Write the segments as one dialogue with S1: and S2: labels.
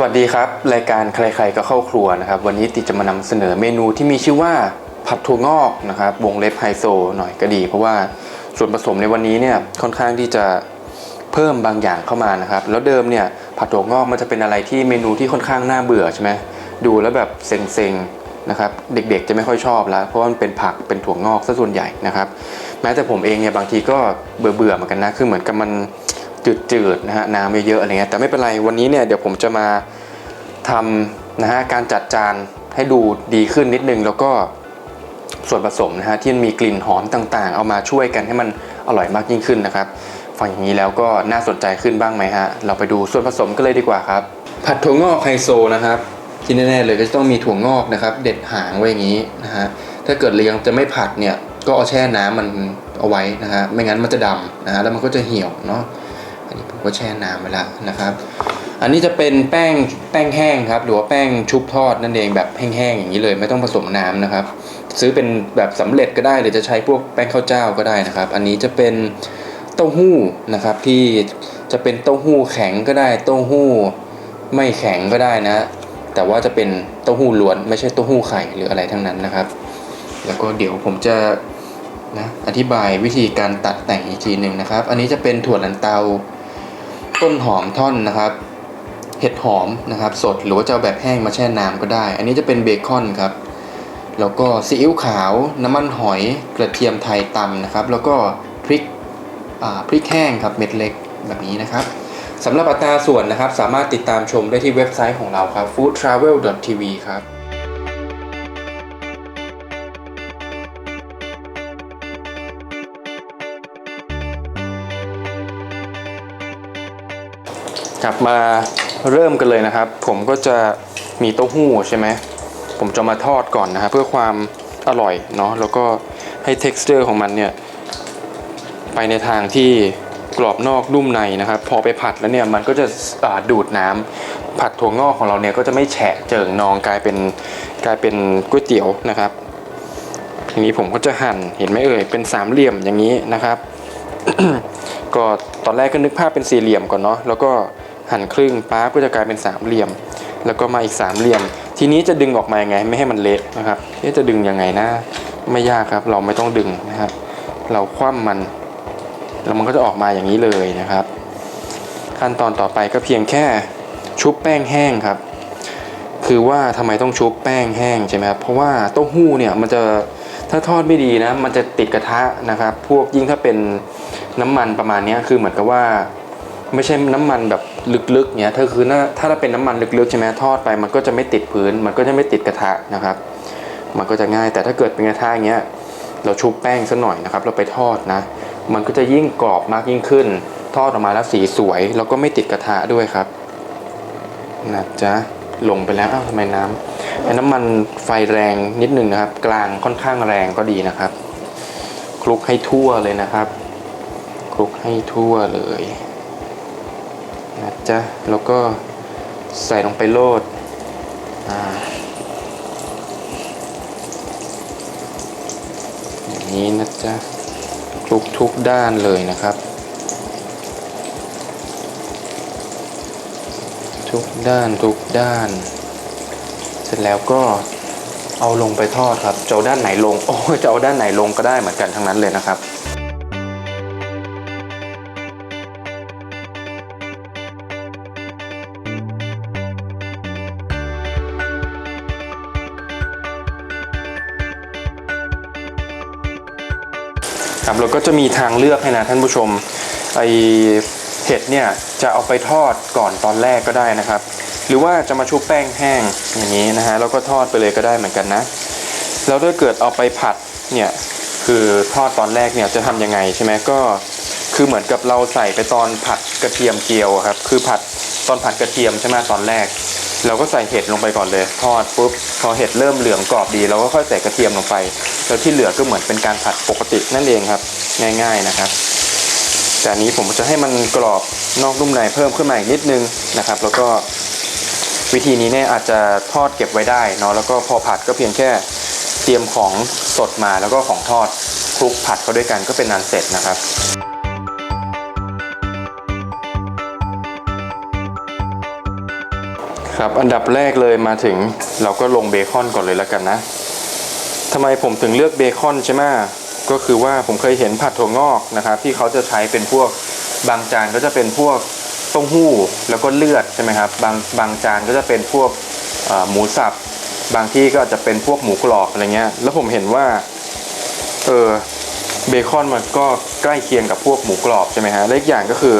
S1: สวัสดีครับ รายการใครๆก็เข้าครัวนะครับ วันนี้ติจะมานำเสนอเมนูที่มีชื่อว่าผัดถั่วงอกนะครับ วงเล็บไฮโซหน่อยก็ดี เพราะว่าส่วนผสมในวันนี้เนี่ยค่อนข้างที่จะเพิ่มบางอย่างเข้ามานะครับ แล้วเดิมเนี่ยผัดถั่วงอกมันจะเป็นอะไรที่เมนูที่ค่อนข้างน่าเบื่อใช่ไหมดูแล้วแบบเซ็งๆนะครับ เด็กๆจะไม่ค่อยชอบแล้ว เพราะมันเป็นผักเป็นถั่วงอกซะส่วนใหญ่นะครับ แม้แต่ผมเองเนี่ยบางทีก็เบื่อๆเหมือนกันนะคือเหมือนกับมัน จืดๆนะฮะน้ำเยอะๆอะไรเงี้ยแต่ไม่เป็นไรวันนี้เนี่ยเดี๋ยวผมจะมาทำนะฮะการจัดจานให้ดูดีขึ้นนิดนึงแล้วก็ส่วนผสมนะฮะที่มีกลิ่นหอมต่างๆ เอามาช่วยกันให้มันอร่อยมากยิ่งขึ้นนะครับฟังอย่างนี้แล้วก็น่าสนใจขึ้นบ้างไหมฮะเราไปดูส่วนผสมกันเลยดีกว่าครับ ผัดถั่วงอกไฮโซนะครับที่แน่ๆเลยก็จะต้องมีถั่วงอกนะครับ เด็ดหางไว้อย่างนี้นะฮะถ้าเกิดเรายังจะไม่ผัดเนี่ยก็เอาแช่น้ำมันเอาไว้นะฮะไม่งั้นมันจะดำนะฮะแล้วมันก็จะเหี่ยวเนาะ อันนี้ผมก็แช่น้ำไว้แล้วนะครับ อันนี้จะเป็นแป้งแป้งแห้งครับ หรือว่าแป้งชุบทอดนั่นเองแบบแห้งๆอย่างนี้เลย ไม่ต้องผสมน้ำนะครับ ซื้อเป็นแบบสำเร็จก็ได้หรือจะใช้พวกแป้งข้าวเจ้าก็ได้นะครับ อันนี้จะเป็นเต้าหู้นะครับ ที่จะเป็นเต้าหู้แข็งก็ได้เต้าหู้ไม่แข็งก็ได้นะ แต่ว่าจะเป็นเต้าหู้ล้วน ไม่ใช่เต้าหู้ไข่หรืออะไรทั้งนั้นนะครับ แล้วก็เดี๋ยวผมจะนะอธิบายวิธีการตัดแต่งอีกทีหนึ่งนะครับ อันนี้จะเป็นถั่วลันเตา ต้นหอมท่อนนะครับ เห็ดหอมนะครับ สดหรือว่าจะเอาแบบแห้งมาแช่น้ำก็ได้ อันนี้จะเป็นเบคอนครับ แล้วก็ซีอิ๊วขาว น้ำมันหอยกระเทียมไทยตำนะครับ แล้วก็พริกพริกแห้งครับเม็ดเล็กแบบนี้นะครับสำหรับอัตราส่วนนะครับ สามารถติดตามชมได้ที่เว็บไซต์ของเราครับ foodtravel.tv ครับ กลับมาเริ่มกันเลยนะครับ ผมก็จะมีเต้าหู้ใช่ไหมผมจะมาทอดก่อนนะครับเพื่อความอร่อยเนาะแล้วก็ให้ texture ของมันเนี่ยไปในทางที่กรอบนอกนุ่มในนะครับ พอไปผัดแล้วเนี่ยมันก็จะาดูดน้ำผัดถั่วงอกของเราเนี่ยก็จะไม่แฉะเจิ่งนองกลายเป็นกลายเป็นก๋วยเตี๋ยวนะครับ ทีนี้ผมก็จะหั่นเห็นไหมเอ่ยเป็นสามเหลี่ยมอย่างนี้นะครับ ก็ตอนแรกก็นึกภาพเป็นสี่เหลี่ยมก่อนเนาะแล้วก็ หั่นครึ่งป๊าบก็จะกลายเป็นสามเหลี่ยม แล้วก็มาอีกสามเหลี่ยม ทีนี้จะดึงออกมายังไง ไม่ให้มันเละนะครับจะดึงยังไงนะไม่ยากครับ เราไม่ต้องดึงนะครับ เราคว่ำมันแล้วมันก็จะออกมาอย่างนี้เลยนะครับ ขั้นตอนต่อไปก็เพียงแค่ชุบแป้งแห้งครับ คือว่าทำไมต้องชุบแป้งแห้งใช่ไหมครับเพราะว่าเต้าหู้เนี่ยมันจะถ้าทอดไม่ดีนะ มันจะติดกระทะนะครับ พวกยิ่งถ้าเป็นน้ำมันประมาณนี้คือเหมือนกับว่า ไม่ใช่น้ำมันแบบ ลึกๆเนี้ยถ้าคือถ้าถ้าเป็นน้ำมันลึกๆใช่ไหมทอดไปมันก็จะไม่ติดพื้น มันก็จะไม่ติดกระทะนะครับ มันก็จะง่ายแต่ถ้าเกิดเป็นกระทะอย่างเงี้ยเราชุบแป้งซะหน่อยนะครับ เราไปทอดนะ มันก็จะยิ่งกรอบมากยิ่งขึ้น ทอดออกมาแล้วสีสวย แล้วก็ไม่ติดกระทะด้วยครับนะจ๊ะลงไปแล้วอ้าวทำไมน้ำไอ้น้ำมันไฟแรงนิดนึงนะครับ กลางค่อนข้างแรงก็ดีนะครับ คลุกให้ทั่วเลยนะครับ คลุกให้ทั่วเลย นะจ๊ะ แล้วก็ใส่ลงไปโลดอ่าอย่างนี้นะจ๊ะคลุกทุกด้านเลยนะครับ ทุกด้านทุกด้าน เสร็จแล้วก็เอาลงไปทอดครับจะเอาด้านไหนลง โอ้จะเอาด้านไหนลงก็ได้เหมือนกันทั้งนั้นเลยนะครับ ครับเราก็จะมีทางเลือกให้นะท่านผู้ชมไอเห็ดเนี่ยจะเอาไปทอดก่อนตอนแรกก็ได้นะครับ หรือว่าจะมาชุบแป้งแห้งอย่างนี้นะฮะแล้วก็ทอดไปเลยก็ได้เหมือนกันนะแล้วถ้าเกิดเอาไปผัดเนี่ยคือทอดตอนแรกเนี่ยจะทำยังไงใช่ไหมก็คือเหมือนกับเราใส่ไปตอนผัดกระเทียมเจียวครับคือผัดตอนผัดกระเทียมใช่ไหมตอนแรก เราก็ใส่เห็ดลงไปก่อนเลย ทอดปุ๊บพอเห็ดเริ่มเหลืองกรอบดี เราก็ค่อยใส่กระเทียมลงไปแล้วที่เหลือก็เหมือนเป็นการผัดปกตินั่นเองครับ ง่าย ๆนะครับแต่อันนี้ผมจะให้มันกรอบนอกนุ่มในเพิ่มขึ้นมาอีกนิดนึงนะครับ แล้วก็วิธีนี้เนี่ยอาจจะทอดเก็บไว้ได้เนาะแล้วก็พอผัดก็เพียงแค่เตรียมของสดมาแล้วก็ของทอดคลุกผัดเข้าด้วยกันก็เป็นนันเสร็จนะครับ ครับอันดับแรกเลยมาถึงเราก็ลงเบคอนก่อนเลยแล้วกันนะทำไมผมถึงเลือกเบคอนใช่ไหมก็คือว่าผมเคยเห็นผัดถั่วงอกนะครับ ที่เขาจะใช้เป็นพวกบางจานก็จะเป็นพวกเต้าหู้แล้วก็เลือดใช่ไหมครับบางบางจานก็จะเป็นพวกหมูสับ บางที่ก็อาจจะเป็นพวกหมูกรอบอะไรเงี้ยแล้วผมเห็นว่าเออเบคอนมันก็ใกล้เคียงกับพวกหมูกรอบใช่ไหมฮะและอีกอย่างก็คือ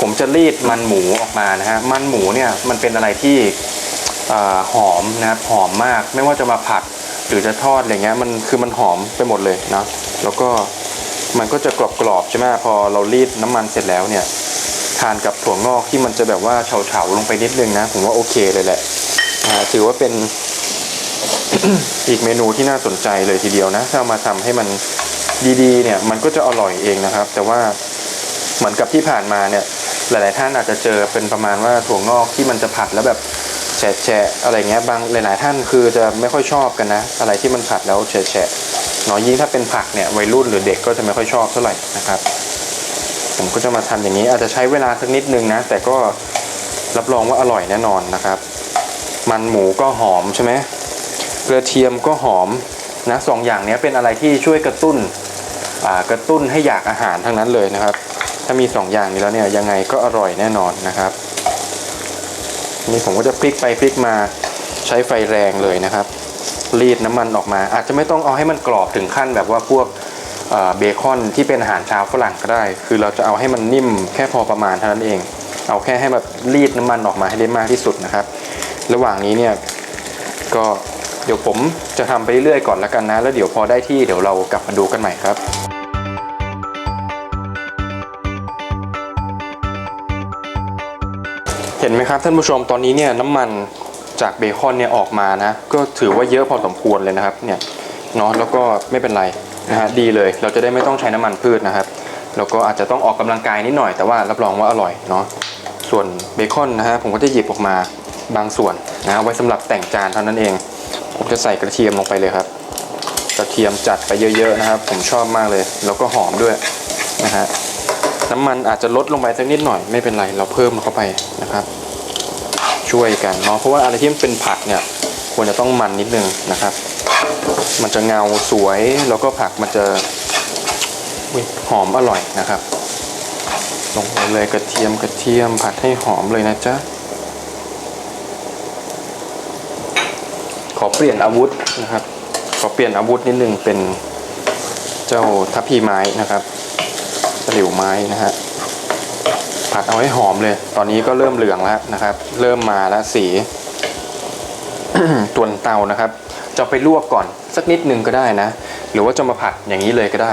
S1: ผมจะรีดมันหมูออกมานะฮะมันหมูเนี่ยมันเป็นอะไรที่อหอมนะครับหอมมากไม่ว่าจะมาผัดหรือจะทอดอะไรเงี้ยมันคือมันหอมไปหมดเลยนะแล้วก็มันก็จะกรอบๆใช่ไหมพอเรารีดน้ำมันเสร็จแล้วเนี่ยทานกับถั่วงอกที่มันจะแบบว่าเฉาๆลงไปนิดนึงนะ ผมว่าโอเคเลยแหละถือว่าเป็นอีกเมนูที่น่าสนใจเลยทีเดียวนะ ถ้าเอามาทำให้มันดีๆเนี่ยมันก็จะอร่อยเองนะครับ แต่ว่าเหมือนกับที่ผ่านมาเนี่ย หลาย ๆ ท่านอาจจะเจอเป็นประมาณว่าถั่วงอกที่มันจะผัดแล้วแบบแฉะๆอะไรเงี้ยบางหลาย ๆ ท่านคือจะไม่ค่อยชอบกันนะ อะไรที่มันผัดแล้วแฉะๆเนาะยิ่งถ้าเป็นผักเนี่ยวัยรุ่นหรือเด็กก็จะไม่ค่อยชอบเท่าไหร่นะครับ ผมก็จะมาทำอย่างนี้อาจจะใช้เวลาสักนิดนึงนะ แต่ก็รับรองว่าอร่อยแน่นอนนะครับ มันหมูก็หอมใช่ไหมกระเทียมก็หอมนะสองอย่างนี้เป็นอะไรที่ช่วยกระตุ้นกระตุ้นให้อยากอาหารทั้งนั้นเลยนะครับ ถ้ามีสองอย่างนี้แล้วเนี่ยยังไงก็อร่อยแน่นอนนะครับ นี่ผมก็จะพลิกไปพลิกมาใช้ไฟแรงเลยนะครับ รีดน้ำมันออกมา อาจจะไม่ต้องเอาให้มันกรอบถึงขั้นแบบว่าพวกเบคอนที่เป็นอาหารเช้าฝรั่งก็ได้ คือเราจะเอาให้มันนิ่มแค่พอประมาณเท่านั้นเอง เอาแค่ให้แบบรีดน้ำมันออกมาให้ได้มากที่สุดนะครับ ระหว่างนี้เนี่ยก็เดี๋ยวผมจะทำไปเรื่อยๆก่อนแล้วกันนะ แล้วเดี๋ยวพอได้ที่เดี๋ยวเรากลับมาดูกันใหม่ครับ ห็นไหมครับท่านผู้ชมตอนนี้เนี่ยน้ำมันจากเบคอนเนี่ยออกมานะ ก็ถือว่าเยอะพอสมควรเลยนะครับเนี่ยเนาะแล้วก็ไม่เป็นไรนะฮะดีเลยเราจะได้ไม่ต้องใช้น้ำมันพืชนะครับแล้วก็อาจจะต้องออกกำลังกายนิดหน่อยแต่ว่ารับรองว่าอร่อยเนาะส่วนเบคอนนะฮะผมก็จะหยิบออกมาบางส่วนนะไว้สำหรับแต่งจานเท่านั้นเอง ผมจะใส่กระเทียมลงไปเลยครับ กระเทียมจัดไปเยอะๆนะครับ ผมชอบมากเลย แล้วก็หอมด้วยนะฮะ น้ำมันอาจจะลดลงไปสักนิดหน่อยไม่เป็นไรเราเพิ่มเข้าไปนะครับ ช่วยกันเนาะเพราะว่าอะไรที่มันเป็นผักเนี่ยควรจะต้องมันนิดนึงนะครับ มันจะเงาสวยแล้วก็ผักมันจะหอมอร่อยนะครับลงไปเลยกระเทียมกระเทียมผัดให้หอมเลยนะจ๊ะขอเปลี่ยนอาวุธนะครับ ขอเปลี่ยนอาวุธนิดนึงเป็นเจ้าทัพพีไม้นะครับ ตะหลิวไม้นะฮะผัดเอาให้หอมเลย ตอนนี้ก็เริ่มเหลืองแล้วนะครับ เริ่มมาแล้วสีตัวนเตานะครับ จะไปลวกก่อนสักนิดนึงก็ได้นะ หรือว่าจะมาผัดอย่างนี้เลยก็ได้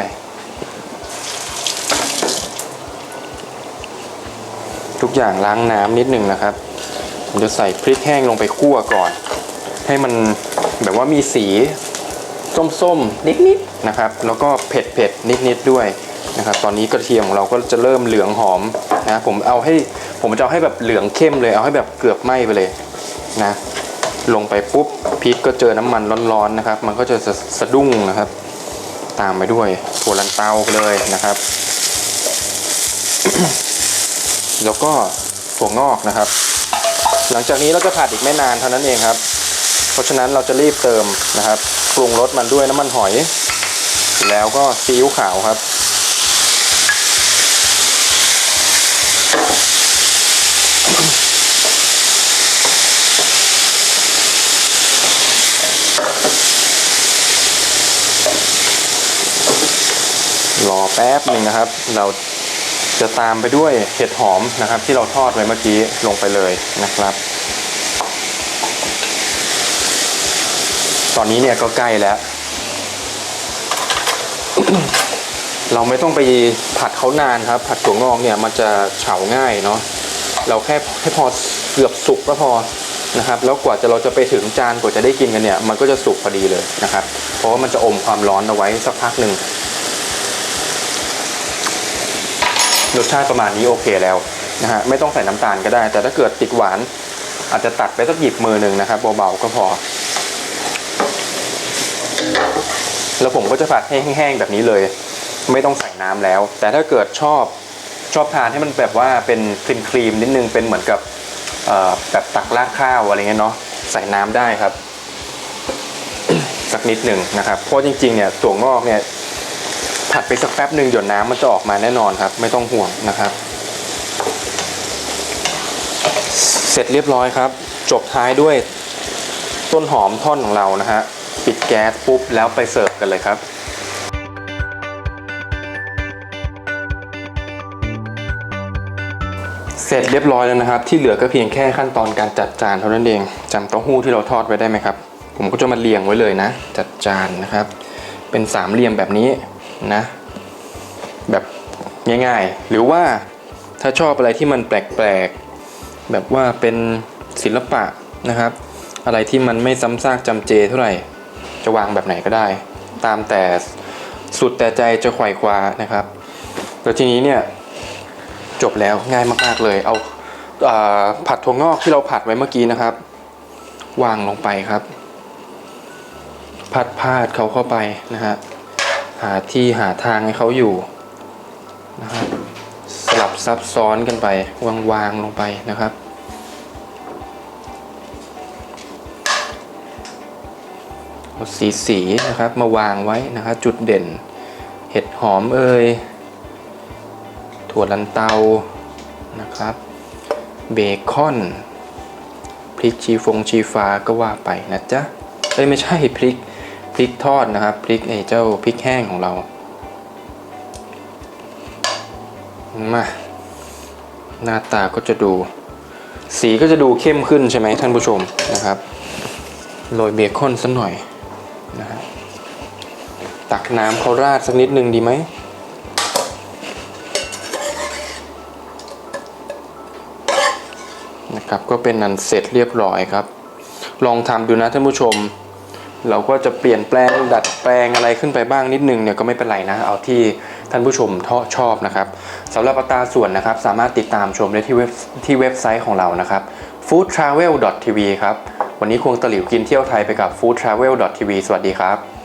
S1: ทุกอย่างล้างน้ำนิดนึงนะครับผมจะใส่พริกแห้งลงไปคั่วก่อน ให้มันแบบว่ามีสีส้มๆ นิดๆนะครับ แล้วก็เผ็ดเผ็ดๆนิดๆ ด้วย นะครับตอนนี้กระเทียมของเราก็จะเริ่มเหลืองหอมนะผมเอาให้ผมจะเอาให้แบบเหลืองเข้มเลย เอาให้แบบเกือบไหม้ไปเลยนะลงไปปุ๊บพริกก็เจอน้ำมันร้อนๆนะครับ มันก็จะสะดุ้งนะครับ ตามไปด้วยถั่วลันเตาเลยนะครับ แล้วก็ถั่วงอกนะครับ หลังจากนี้เราจะผัดอีกไม่นานเท่านั้นเองครับ เพราะฉะนั้นเราจะรีบเติมนะครับปรุงรสมันด้วยน้ำมันหอย แล้วก็ซีอิ๊วขาวครับ รอแป๊บหนึ่งนะครับ เราจะตามไปด้วยเห็ดหอมนะครับ ที่เราทอดไว้เมื่อกี้ลงไปเลยนะครับ ตอนนี้เนี่ยก็ใกล้แล้ว เราไม่ต้องไปผัดเขานานครับ ผัดถั่วงอกเนี่ยมันจะเฉาง่ายเนาะเราแค่ให้พอเกือบสุกก็พอ นะครับแล้วกว่าจะเราจะไปถึงจานกว่าจะได้กินกันเนี่ยมันก็จะสุกพอดีเลยนะครับ เพราะว่ามันจะอมความร้อนเอาไว้สักพักหนึ่งรสชาติประมาณนี้โอเคแล้วนะฮะไม่ต้องใส่น้ำตาลก็ได้ แต่ถ้าเกิดติดหวาน อาจจะตัดไปสักหยิบมือหนึ่งนะครับเบาๆก็พอ แล้วผมก็จะผัดให้แห้งๆแบบนี้เลย ไม่ต้องใส่น้ำแล้ว แต่ถ้าเกิดชอบชอบทานให้มันแบบว่าเป็นครีมครีมๆนิดนึงเป็นเหมือนกับ แบบตักราดข้าวอะไรเงี้ยเนาะใส่น้ำได้ครับ สักนิดหนึ่งนะครับ เพราะจริงๆเนี่ยถั่วงอกเนี่ยผัดไปสักแป๊บหนึ่งหยดน้ำมันจะออกมาแน่นอนครับ ไม่ต้องห่วงนะครับ เสร็จเรียบร้อยครับ จบท้ายด้วยต้นหอมท่อนของเรานะฮะปิดแก๊สปุ๊บแล้วไปเสิร์ฟกันเลยครับ เสร็จเรียบร้อยแล้วนะครับ ที่เหลือก็เพียงแค่ขั้นตอนการจัดจานเท่านั้นเองจำเต้าหู้ที่เราทอดไว้ได้ไหมครับ ผมก็จะมาเรียงไว้เลยนะ จัดจานนะครับ เป็นสามเหลี่ยมแบบนี้นะ แบบง่ายๆ หรือว่าถ้าชอบอะไรที่มันแปลกๆ แบบว่าเป็นศิลปะนะครับ อะไรที่มันไม่ซ้ำซากจำเจเท่าไหร่จะวางแบบไหนก็ได้ ตามแต่สุดแต่ใจจะไขว่คว้านะครับ แล้วทีนี้เนี่ย จบแล้วง่ายมากๆเลย เอาอ่าผัดถั่วงอกที่เราผัดไว้เมื่อกี้นะครับ วางลงไปครับ พัดพาดเขาเข้าไปนะฮะหาที่หาทางให้เขาอยู่นะครับสลับซับซ้อนกันไป วางวางลงไปนะครับ เอาสีสีๆนะครับมาวางไว้นะครับจุดเด่น เห็ดหอมเอ่ย ถั่วลันเตานะครับ เบคอน พริกชีฟงชีฟ้าก็ว่าไปนะจ๊ะเอ้ยไม่ใช่พริกพริกทอดนะครับพริกไอ้เจ้าพริกแห้งของเรา มา หน้าตาก็จะดู สีก็จะดูเข้มขึ้นใช่ไหมท่านผู้ชมนะครับโรยเบคอนสักหน่อยนะฮะตักน้ำเขาราดสักนิดนึงดีไหม นะ ครับก็เป็นนันเสร็จเรียบร้อยครับ ลองทำดูนะท่านผู้ชม เราก็จะเปลี่ยนแปลงดัดแปลงอะไรขึ้นไปบ้างนิดนึงเนี่ยก็ไม่เป็นไรนะ เอาที่ท่านผู้ชมชอบนะครับสำหรับอัตราส่วนนะครับ สามารถติดตามชมได้ที่เว็บที่เว็บไซต์ของเรานะครับ foodtravel.tv ครับวันนี้ควงตะหลิวกินเที่ยวไทยไปกับ foodtravel.tv สวัสดีครับ